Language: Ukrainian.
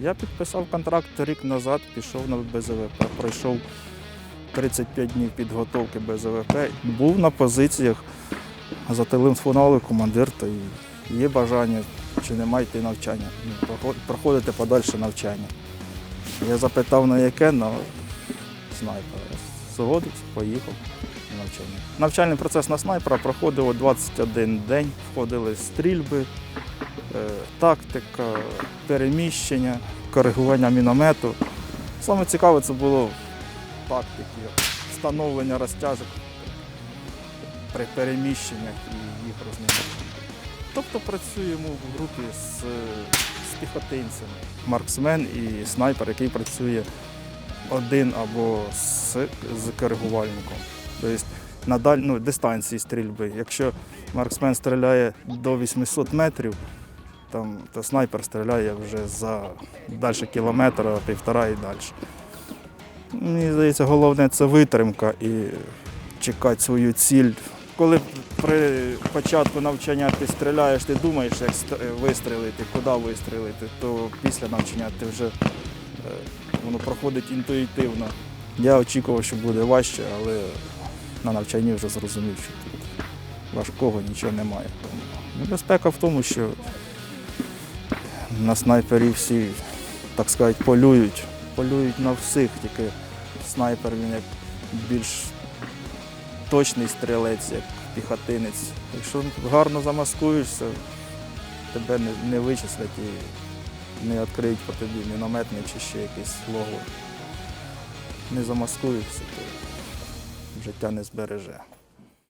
Я підписав контракт рік назад, пішов на БЗВП, пройшов 35 днів підготовки БЗВП. Був на позиціях, зателефонували командир, то є бажання, чи немає йти навчання, ну, проходити подальше навчання. Я запитав на яке, але снайпер. Згодився, поїхав на навчання. Навчальний процес на снайпера проходив 21 день, входили стрільби, е, тактика, переміщення, коригування міномету. Саме цікаве це було тактики, встановлення розтяжок при переміщеннях і їх розмінування. Тобто працюємо в групі з, з піхотинцями. Марксмен і снайпер, який працює один або з, з коригувальником. Тобто на даль, ну, дистанції стрільби. Якщо марксмен стріляє до 800 метрів, там, то снайпер стріляє вже за далі кілометра, півтора і далі. Мені здається, головне це витримка і чекати свою ціль. Коли при початку навчання ти стріляєш, ти думаєш, як вистрілити, куди вистрілити, то після навчання ти вже е, воно проходить інтуїтивно. Я очікував, що буде важче, але на навчанні вже зрозумів, що тут важкого нічого немає. Небезпека в тому, що на снайпері всі, так сказати, полюють. Полюють на всіх, тільки снайпер він як більш точний стрілець, як піхотинець. Якщо гарно замаскуєшся, тебе не, не вичислять і не відкриють по тобі мінометний чи ще якийсь лого. Не замаскуєшся, то життя не збереже.